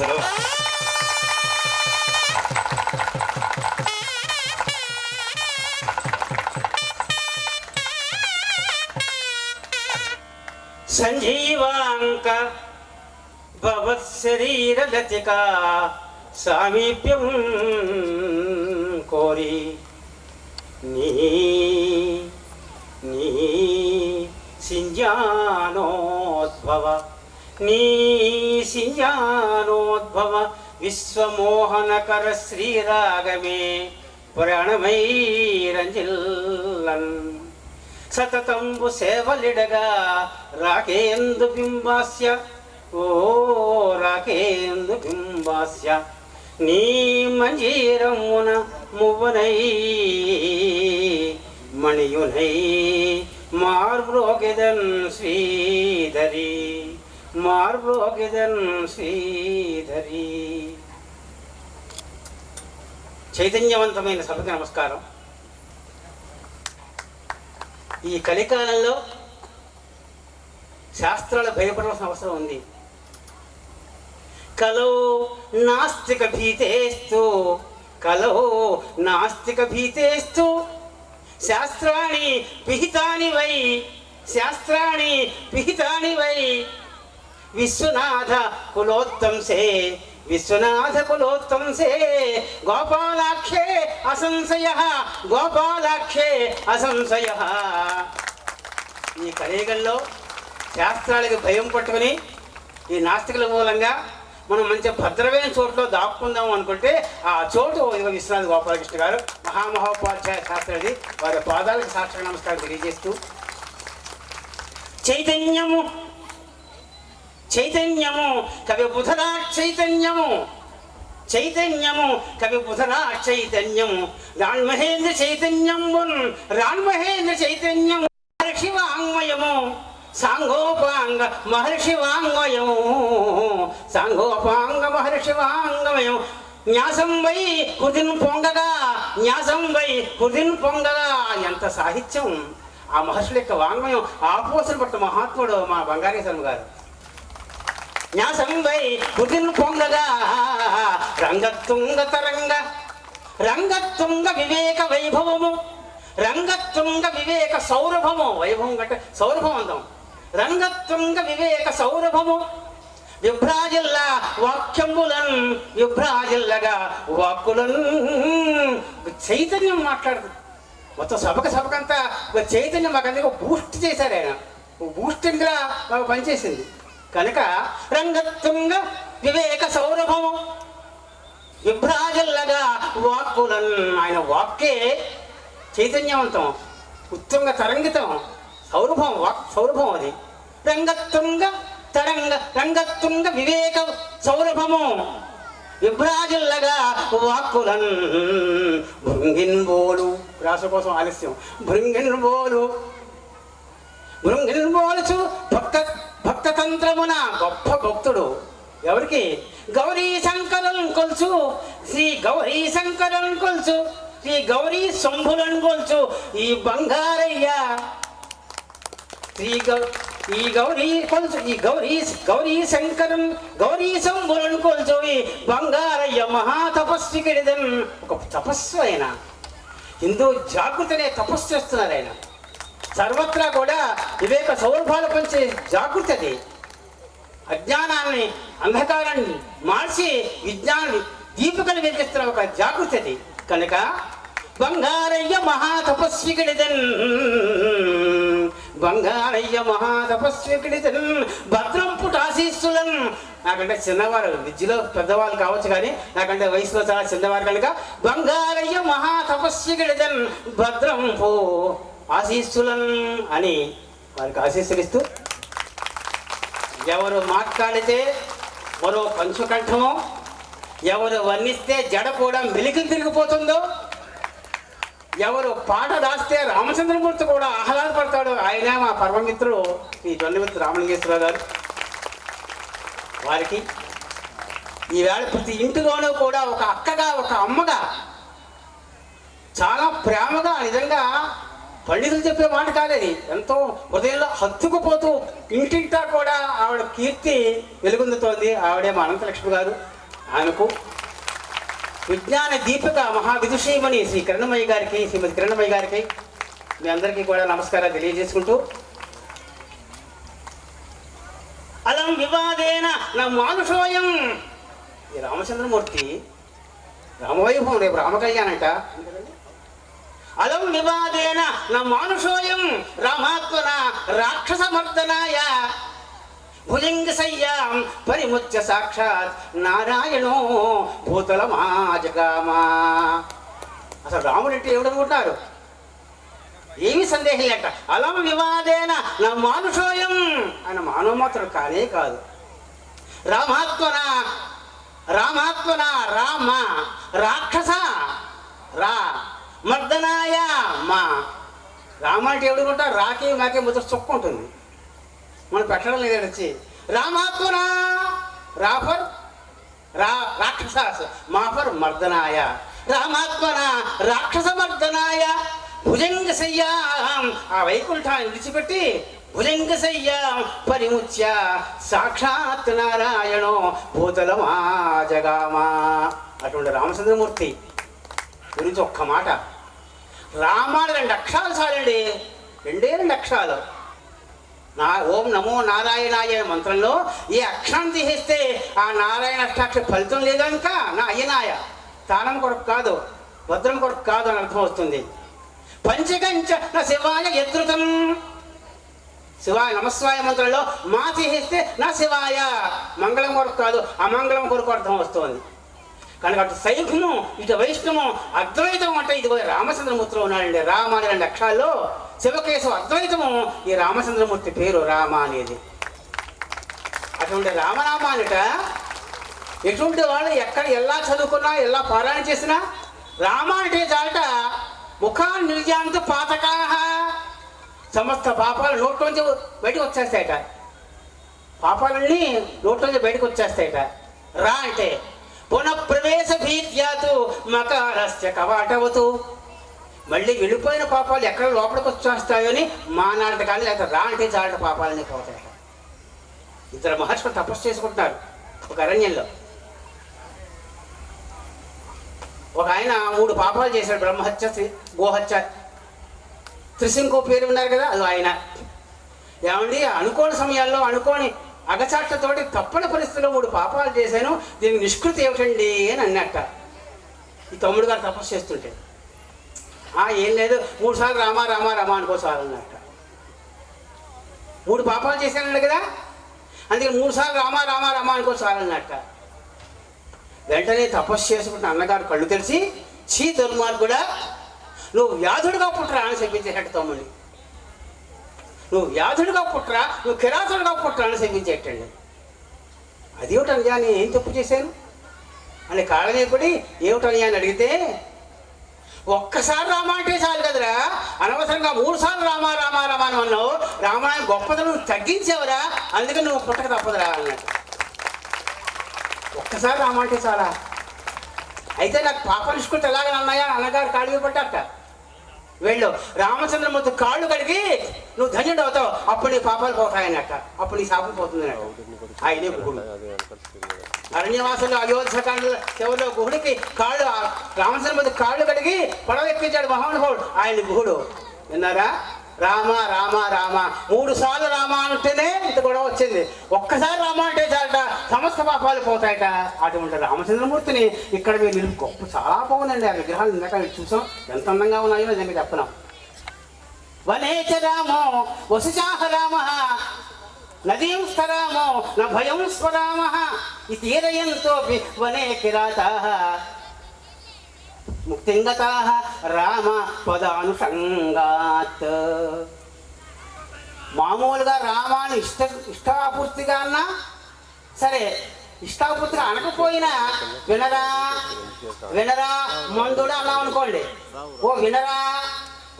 శుభాశీస్సులు సంజీవాంక భవశరీరలతిక సామీప్యం కోరి. నీ నీ సింజానోద్భవ నీశియానోద్భవ విశ్వమోహనకర శ్రీరాగమే పురాణమైరంజిల్లన్. సతతంబు సేవలిడగా రాకేందు బింబాస్య ఓ రాకేందు బింబాస్య నీ మంజీరమున మువ్వనై మణియునై మార్బ్రోగిదన్ శ్రీధరీ. మార్బ్రోగిదన్ శ్రీధరి చైతన్యవంతమైన సభకి నమస్కారం. ఈ కలికాలంలో శాస్త్రాలు భయపడవలసిన అవసరం ఉంది. కలో నాస్తిక భీతేస్తు కలో నాస్తిక భీతేస్తు శాస్త్రాన్ని పిహితాని వై శాస్త్రాన్ని పిహితాని వై విశ్వనాథ కులోత్తంసే విశ్వనాథ కులోత్తంసే గోపాలాక్షే అసంశయ గోపాలాక్షే అసంశయ. ఈ కలియుగంలో శాస్త్రాలకి భయం పట్టుకుని ఈ నాస్తికుల మూలంగా మనం మంచి భద్రమైన చోట్లో దాక్కుందాం అనుకుంటే ఆ చోటు విశ్వనాథ్ గోపాలకృష్ణ గారు మహామహోపాధ్యాయ శాస్త్రది వారి పాదాలకు సాక్షి నమస్కారం తెలియజేస్తూ చైతన్యము చైతన్యము కవి బుధరా చైతన్యము. చైతన్యము కవి బుధరా చైతన్యము. రాణ్మహేంద్ర చైతన్యము రాణ్మహేంద్ర చైతన్యం మహర్షి వాంగ్మయము. సాంగోపాంగ మహర్షి వాంగ్మయము. సాంగోపాంగ మహర్షి వాంగ్మయం న్యాసం వై హృదిన్ పొంగగా న్యాసం వై హృదిన్ పొంగగా. ఎంత సాహిత్యం. ఆ మహర్షుల యొక్క వాంగ్మయం ఆపోసలు పట్టు మహాత్ముడు మా బంగారేశ్వరం గారు. న్యాసంబై వై హృదిన్ పొంగగా రంగతుంగ తరంగ రంగతుంగ వివేక వైభవము రంగతుంగ వివేక సౌరభము వైభవం అంటే సౌరభం అందాం రంగతుంగ వివేక సౌరభము విభ్రాజిల్ల వాక్యములన్ విభ్రాజిల్లగా వాక్కులన్ చైతన్యం మాట్లాడుతుంది మొత్తం సభక సభకంతా చైతన్యం మాకు అందరికీ బూస్ట్ చేశారు ఆయన. బూస్టింగ్గా మాకు పనిచేసింది. కనుక రంగతుంగ వివేక సౌరభము విభ్రాజల్లగా వాక్కులన్ ఆయన వాక్కే చైతన్యవంతం ఉత్తుంగ తరంగితం సౌరభం వాక్ సౌరభం అది. రంగతుంగ తరంగ రంగతుంగ వివేక సౌరభము. విభ్రాజల్లగా వాక్కులన్ భృంగిన్ బోలు. రాసు కోసం ఆలస్యం. భృంగిన్ బోలు. భృంగిన్ బోలుచు భక్త భక్త తంత్రమున గొప్ప భక్తుడు. ఎవరికి? గౌరీ శంకరులను కొలుచు. శ్రీ గౌరీ శంకరులను కొలుచు. శ్రీ గౌరీ శంభులను కొలుచు. ఈ బంగారయ్య. శ్రీ గౌ ఈ గౌరీ కొలుచు. ఈ గౌరీ గౌరీ శంకరం గౌరీ శంభులను కొలుచు. ఈ బంగారయ్య మహాతపస్వికిడిదన్ ఒక తపస్సు ఆయన. హిందూ జాగృతనే తపస్సు చేస్తున్నారు ఆయన. సర్వత్రా కూడా వివేక సౌరభాలు పంచే జాగృతి అది. అజ్ఞానాన్ని అంధకారాన్ని మార్చి విజ్ఞానాన్ని దీపకలు వెలిగిస్తున్న ఒక జాగృతి అది. కనుక బంగారయ్య మహాతపస్వికిడిదన్ బంగారయ్య మహాతపస్వికిడిదన్ భద్రం పుటాశీస్సులన్ నాకంటే చిన్నవారు విద్యలో పెద్దవాళ్ళు కావచ్చు కానీ నాకంటే వయసులో చాలా చిన్నవారు కనుక బంగారయ్య మహాతపస్వికిడిదన్ భద్రం పో ఆశీస్సులను అని వారికి ఆశీస్సులు ఇస్తూ ఎవరు మాట్లాడితే మరో పంచుకంఠమో ఎవరు వర్ణిస్తే జడ కూడా మెలికి తిరిగిపోతుందో ఎవరు పాట రాస్తే రామచంద్రమూర్తి కూడా ఆహ్లాదపడతాడు ఆయనే మా పరమమిత్రుడు ఈ జొన్నమిత్రుడు రామలింగేశ్వరరావు గారు. వారికి ఈవేళ ప్రతి ఇంటిలోనూ కూడా ఒక అక్కగా ఒక అమ్మగా చాలా ప్రేమగా నిజంగా పండితులు చెప్పే మాట కాదది ఎంతో హృదయంలో హత్తుకుపోతూ ఇంటింటా కూడా ఆవిడ కీర్తి వెలుగొందుతోంది. ఆవిడే మా అనంతలక్ష్మి గారు. ఆమెకు విజ్ఞాన దీపిక మహావిదుషీమణి శ్రీ కిరణమయ్య గారికి శ్రీమతి కిరణమయ్య గారికి మీ అందరికీ కూడా నమస్కారాలు తెలియజేసుకుంటూ. అలం వివాదేన నా మానుషోయం. ఈ రామచంద్రమూర్తి రామవైభవం రేపు రామకళ్యాణంట. అలం వివాదేన నా మానుషోయం రామాత్మన రాక్షసమర్దనాయ. భుజంగసయ్యాం పరిముచ్య సాక్షాత్ నారాయణో భూతలమాజగామా. అసలు రాముడు అంటే ఎవడనుకుంటున్నారు ఏమి సందేహం లేక అలం వివాదేన నా మానుషోయం ఆయన మానవ మాత్రం కానే కాదు. రామాత్మన రామాత్మన రామ రాక్షస రా మర్దనాయ మా రామ అంటే ఎవడుకుంటా రాకే మాకే ముద్ర చొక్క ఉంటుంది. మనం పెట్టడం లేదు వచ్చి రామాత్మన రాఫర్ రా రాక్షస మాఫర్ మర్దనాయ రామాత్మన రాక్షస మర్దనాయ భుజంగ శయ్యాం ఆ వైకుంఠాన్ని విడిచిపెట్టి భుజంగ శయ్యాం పరిముచ్య సాక్షాత్ నారాయణో భూతలమా జగామా. అటువంటి రామచంద్రమూర్తి గురించి ఒక్క మాట. రామాడు రెండు అక్షరాలు చాలండి రెండే రెండు అక్షరాలు. నా ఓం నమో నారాయణాయ అనే మంత్రంలో ఈ అక్షరం తీసేస్తే ఆ నారాయణ అష్టాక్ష ఫలితం లేదా ఇంకా నా అయ్యనాయ. తానం కొరకు కాదు భద్రం కొరకు కాదు అని అర్థం వస్తుంది. పంచకంచ నా శివాయ యదృతం శివాయ నమస్వాయ మంత్రంలో మా తీసేస్తే నా శివాయ. మంగళం కొరకు కాదు అమంగళం కొరకు అర్థం వస్తుంది. కనుక అటు శైవము ఇటు వైష్ణవం అద్వైతం అంటే ఇదిగో రామచంద్రమూర్తిలో ఉన్నాడండి. రామ అనే రెండు అక్షరాల్లో శివకేశవ అద్వైతము. ఈ రామచంద్రమూర్తి పేరు రామ అనేది. అటువంటి రామనామానిట ఎటువంటి వాళ్ళు ఎక్కడ ఎలా చదువుకున్నా ఎలా పారాయణ చేసినా రామ అంటే చాలట ముఖా నిర్జాంత పాతకాహ. సమస్త పాపాలు నోట్లోంచి బయటకు వచ్చేస్తాయట. పాపాలన్నీ నోట్లోంచి బయటకు వచ్చేస్తాయట. రా అంటే పునఃప్రవేశ భీత్యాతు మకారస్య కవాటవతు. మళ్ళీ వెళ్ళిపోయిన పాపాలు ఎక్కడ లోపలికి వచ్చేస్తాయని మానాడట కానీ లేకపోతే రా అంటే చాలట పాపాలని పోతాయట ఇద్దరు మహర్షులు తపస్సు చేసుకుంటున్నారు ఒక అరణ్యంలో. ఒక ఆయన మూడు పాపాలు చేశాడు బ్రహ్మహత్య గోహత్య. త్రిశంకో పేరు ఉన్నారు కదా అది ఆయన. ఏమండి అనుకోని సమయాల్లో అనుకోని అగచాట్లతోటి తప్పని పరిస్థితిలో మూడు పాపాలు చేశాను. దీనికి నిష్కృతి ఏమిటండి అని అన్నట్ట. ఈ తమ్ముడు గారు తపస్సు చేస్తుంటే. "ఆ, ఏం లేదు. మూడు సార్లు రామా రామా రామా అనుకో సార్ అన్నట్ట. మూడు పాపాలు చేశానండి కదా. అందుకని మూడు సార్లు రామా రామా రామా అనుకో సార్ అన్నట్ట. వెంటనే తపస్సు చేసుకుంటున్న అన్నగారు కళ్ళు తెరిచి చీ దుర్మార్గుడా నువ్వు వ్యాధుడుగా పుట్టరా అని చెప్పించేటట్టు తమ్ముడిని. నువ్వు వ్యాధుడిగా పుట్టరా నువ్వు కిరాతుడిగా పుట్టరా అని అది అదేమిటనయ్యా నేను ఏం తప్పు చేశాను అని కాళ్ళనేపడి ఏమిటనయ్యా అని అడిగితే ఒక్కసారి రామా అంటే చాలు కదరా? అనవసరంగా మూడు సార్లు రామా రామా రామా అని అన్నావు. రామాయణ గొప్పతనం తగ్గించేవరా? తగ్గించావురా అందుకని నువ్వు పుట్టక తప్పదురా అన్నట్టు. ఒక్కసారి రామా అంటే చాలా. అయితే నాకు పాప నిష్కృతి ఎలాగ అన్నాయా అన్నగారు కాళ్ళు పట్టాక వెళ్ళు. రామచంద్రమూర్తి కాళ్ళు కడిగి నువ్వు ధన్యుడు అవుతావు. అప్పుడు నీ పాపాలు పోతాయన్నట్ట. అప్పుడు నీ శాపం పోతుంది ఆయనే గుహుడు. అరణ్యవాసులు అయోధ్యకాండ చివరిలో గుహుడికి కాళ్ళు రామచంద్రమూర్తి కాళ్ళు కడిగి పడవ ఎక్కించాడు మహానుభావుడు. ఆయన గుహుడు. విన్నారా? రామ రామ రామ. మూడు సార్లు రామ అంటేనే ఇంత గొడవ వచ్చింది. ఒక్కసారి రామ అంటే చాలట సమస్త పాపాలు పోతాయట. అటువంటి రామచంద్రమూర్తిని ఇక్కడ మీరు నిలుపు గొప్ప చాలా బాగుందండి. ఆ విగ్రహాలు ఇందాక మీరు చూసాం. ఎంత అందంగా ఉన్నాయో నిజంగా చెప్పినాం. వనేచ రామో వసుచాహ రామ నదీం స్వరామో న భయం స్వరామ ఇతీరయంతో వనే కిరాతా ముక్తింగత రామ పదానుషంగాత్ మామూలుగా రామాను ఇష్ట ఇష్టాపూర్తిగా అన్నా సరే ఇష్టాపూర్తిగా అనకపోయినా వినరా వినరా మందుడా అన్నాం అనుకోండి. ఓ వినరా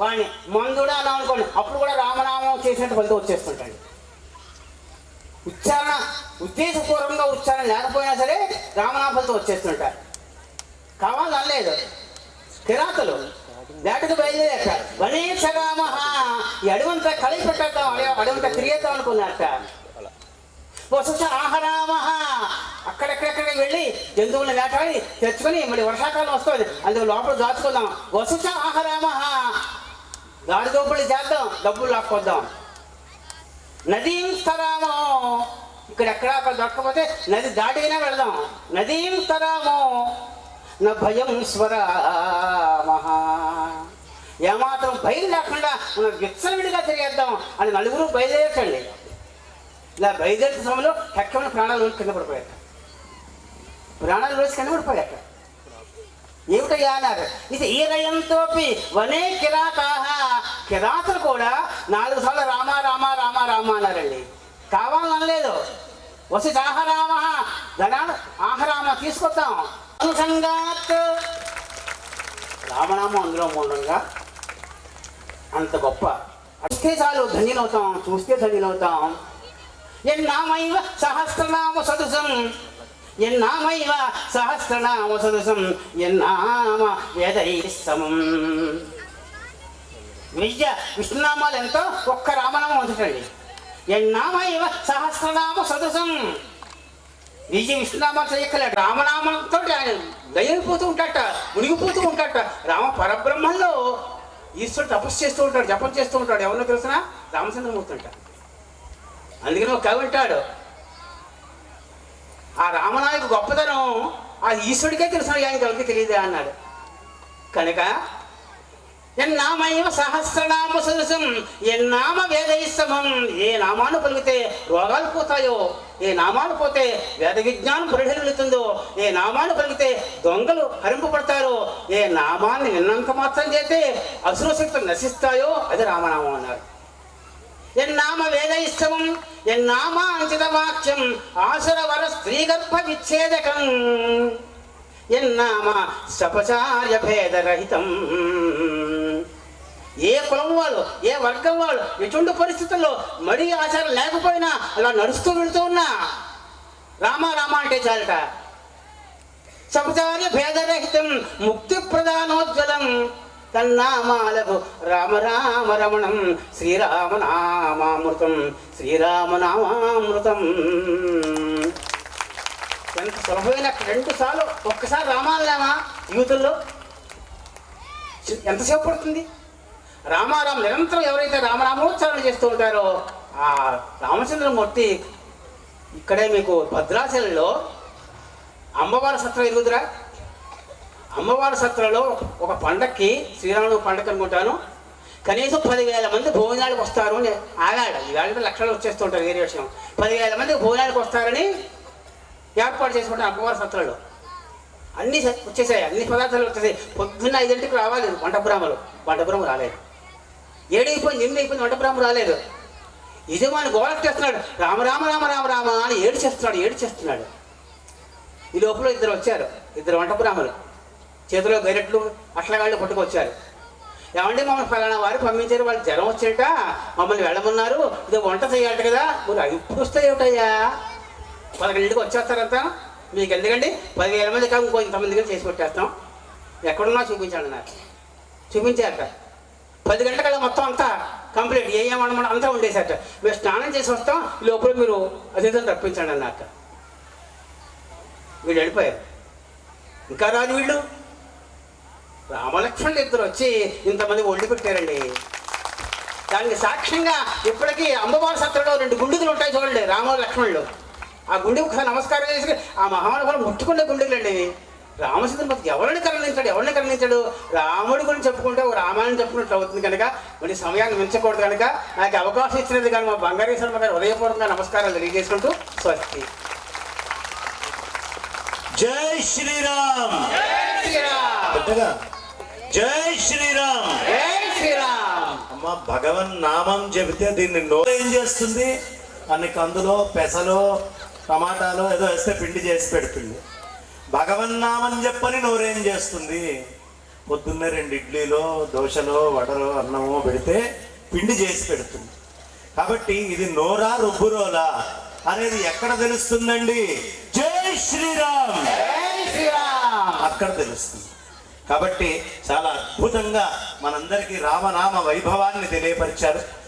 వాడిని మందుడా అన్నాం అనుకోండి. అప్పుడు కూడా రామనామం చేసినట్టు ఫలితం వచ్చేస్తుంటాడు ఉచ్చారణ ఉద్దేశపూర్వకంగా ఉచ్చారణ లేకపోయినా సరే రామనామ ఫలితం వచ్చేస్తుంటారు కావాలి అనలేదు. కిరాతలు వేటకు బయలుదేరారు వనేశ రామ ఈ అడవంతా కలిపి పెట్టేద్దాం అడవి- అడవంతా తిరిగేద్దాం అనుకున్నట్ట వసుచ ఆహరామ అక్కడెక్కడెక్కడ వెళ్ళి జంతువులను వేటాడి తెచ్చుకొని మళ్ళీ వర్షాకాలం వస్తుంది. అందుకు లోపల దాచుకుందాం. వసుచ ఆహరామ గాడి దోపుడు చేద్దాం. డబ్బులు లాక్కొద్దాం. నదీం స్థరామో ఇక్కడ ఎక్కడ అక్కడ దొరకకపోతే నది దాటిగానే వెళదాం. నదీం స్థరామో నా భయం స్వర ఏమాత్రం భయం లేకుండా మనం విచ్చలవిడిగా తిరిగేద్దాం అని నలుగురు బయలుదేరటండి ఇలా బయలుదేరే సమయంలో హెక్కమైన ప్రాణాలు రోజు కింద పడిపోయాక ప్రాణాలు రోజు కింద పడిపోయాక ఏమిటయ్యా అన్నారు. ఇది ఈరయంతోపి వనే కిరాతాహ. కిరాతలు కూడా నాలుగు సార్లు రామ రామ రామ రామ అన్నారండి. కావాలనలేదు. వసి ఆహరామ ధనాలు ఆహరామ తీసుకొద్దాం. అనుసంగాత్ రామనామం అందులో మూలంగా అంత గొప్ప. చూస్తే చాలు ధన్యులవుతాం చూస్తే ధన్యులవుతాం. ఎన్నామైవ సహస్రనామ సదృశం ఎన్నామైవ సహస్రనామ సదృశం ఎన్నామ వేదై సమం విద్య విష్ణునామాలు ఎంతో ఒక్క రామనామం ఉంచటండి ఎన్నామైవ సహస్రనామ సదృశం విజయ విష్ణునామాలు చేయక్కలేడు రామనామంతో ఆయన దయలిపోతూ ఉంటాట మునిగిపోతూ ఉంటాట రామ పరబ్రహ్మంలో ఈశ్వరుడు తపస్సు చేస్తూ ఉంటాడు జపం చేస్తూ ఉంటాడు. ఎవరినో తెలిసిన రామచంద్రమూర్తి అంట. అందుకని ఒక కవి అంటాడు. ఆ రామనాయకు గొప్పతనం ఆ ఈశ్వరుడికే తెలుసు ఆయనకి ఎవరికి తెలియదే అన్నాడు. కనుక ఎన్నామైవ సహస్రనామ సదృశం ఎన్నామ వేదైస్తమం ఏ నామాలు పలికితే రోగాలు పోతాయో ఏ నామాలు పోతే వేద విజ్ఞానం పరిఢలుతుందో ఏ నామాలు పలికితే దొంగలు హరింపబడతారో ఏ నామాన్ని విన్నంత మాత్రం చేతే అసురశక్తులు నశిస్తాయో అది రామనామం అన్నారు. ఎన్నామ వేదైస్తవం ఎన్నామ అంచిత వాక్యం ఆసురవర స్త్రీగర్భ విచ్ఛేదకం. ఎన్నామ సపచార్య భేదరహితం వాళ్ళు ఏ వర్గం వాళ్ళు ఎటువంటి పరిస్థితుల్లో మడి ఆచారం లేకపోయినా అలా నడుస్తూ వెళుతూ ఉన్నా? రామ రామ అంటే చాలట. సపచార్య భేదరహితం ముక్తి ప్రధానోజ్వలం. తన్నామాలకు రామ రామ రమణం శ్రీరామనామామృతం శ్రీరామనామామృతం ఎంత సులభమైన రెండు సార్లు ఒక్కసారి రామాలనేమా యూతుల్లో? ఎంతసేపు పడుతుంది? రామారాం నిరంతరం ఎవరైతే రామరామోచ్చారణ చేస్తూ ఉంటారో ఆ రామచంద్రమూర్తి ఇక్కడే మీకు భద్రాచలంలో అమ్మవారి సత్రం ఎరుగుదురా అమ్మవారి సత్రంలో ఒక- పండక్కి శ్రీరాముడు పండగ అనుకుంటాను. కనీసం పదివేల మంది భోజనాలకు వస్తారు అని ఆగాడు. ఈవేళ లక్షలు వచ్చేస్తూ ఉంటారు వేరే విషయం. పదివేల మంది భోజనాలకు వస్తారని ఏర్పాటు చేసుకుంటారు అమ్మవారి సత్రంలో. అన్నీ స- వచ్చేసాయి. అన్ని పదార్థాలు వచ్చేసాయి. పొద్దున్న ఐదింటికి రావాలి. వంట బ్రాహ్మలు వంట బ్రహ్మ రాలేదు. ఏడైపోయింది ఎనిమిది అయిపోయింది వంట రాలేదు. యజమాని గోలక్ చేస్తున్నాడు. రామ రామ రామ రామ రామ అని ఏడు చేస్తున్నాడు ఏడు చేస్తున్నాడు ఈ లోపల ఇద్దరు వచ్చారు. ఇద్దరు వంటబ్రాహ్మలు చేతిలో గైరెట్లు అట్లగాళ్ళు పట్టుకొచ్చారు. ఏమంటే మమ్మల్ని ఫలానా వారు పంపించారు? వాళ్ళు జ్వరం వచ్చేట మమ్మల్ని వెళ్ళమన్నారు. ఇది వంట చేయాలట కదా. మీరు ఇప్పుడు వస్తాయి ఏమిటయ్యా? పదకొండింటికి వచ్చేస్తారంతా. మీకు ఎందుకండి? పదివేల మంది కాదు ఇంకో ఇంతమందికి చేసి పెట్టేస్తాం ఎక్కడున్నా చూపించండి నాకు చూపించారట. పది గంటల మొత్తం అంతా కంప్లీట్. ఏ ఏమన్నమాట అంతా ఉండేసట మేము స్నానం చేసి వస్తాం లోపల మీరు అతిథులు తప్పించండి అన్నాక వీళ్ళు వెళ్ళిపోయారు. ఇంకా రాదు వీళ్ళు? రామలక్ష్మణులు ఇద్దరు వచ్చి ఇంతమంది ఒళ్ళు పెట్టారండి. దానికి సాక్ష్యంగా ఇప్పటికీ అమ్మవారి సత్రంలో రెండు గుండుగులు ఉంటాయి చూడండి రామ లక్ష్మణులు ఆ గుండె ఒకసారి నమస్కారం చేసి ఆ మహానుభావులు ముట్టుకునే గుండెలండి రామచంద్రమూర్తి ఎవరిని కరుణించాడు? ఎవరిని కరుణించాడు? రాముడి గురించి చెప్పుకుంటే ఒక రామాయణం చెప్పుకున్నట్టు అవుతుంది కనుక మరి సమయాన్ని మించకూడదు కనుక నాకు అవకాశం ఇచ్చినది కానీ మా బంగారీ శర్మ గారు ఉదయపూర్వకంగా నమస్కారాలు తెలియజేసుకుంటూ స్వస్తి. జై శ్రీరామ్! జై శ్రీరామ్! జై శ్రీరామ్! అమ్మ భగవన్ నామం చెబితే దీన్ని నోరు ఏం చేస్తుంది? అన్ని కందులో పెసలో టమాటాలో ఏదో వేస్తే పిండి చేసి పెడుతుంది. భగవన్ నామం చెప్పని నోరేం చేస్తుంది? పొద్దున్నే రెండు ఇడ్లీలో దోశలో వడలో అన్నమో పెడితే పిండి చేసి పెడుతుంది. కాబట్టి ఇది నోరా రుబ్బురోలా అనేది ఎక్కడ తెలుస్తుందండి? జై శ్రీరామ్! జై శ్రీరామ్! అక్కడ తెలుస్తుంది. కాబట్టి చాలా అద్భుతంగా మనందరికీ రామనామ వైభవాన్ని తెలియపరిచారు.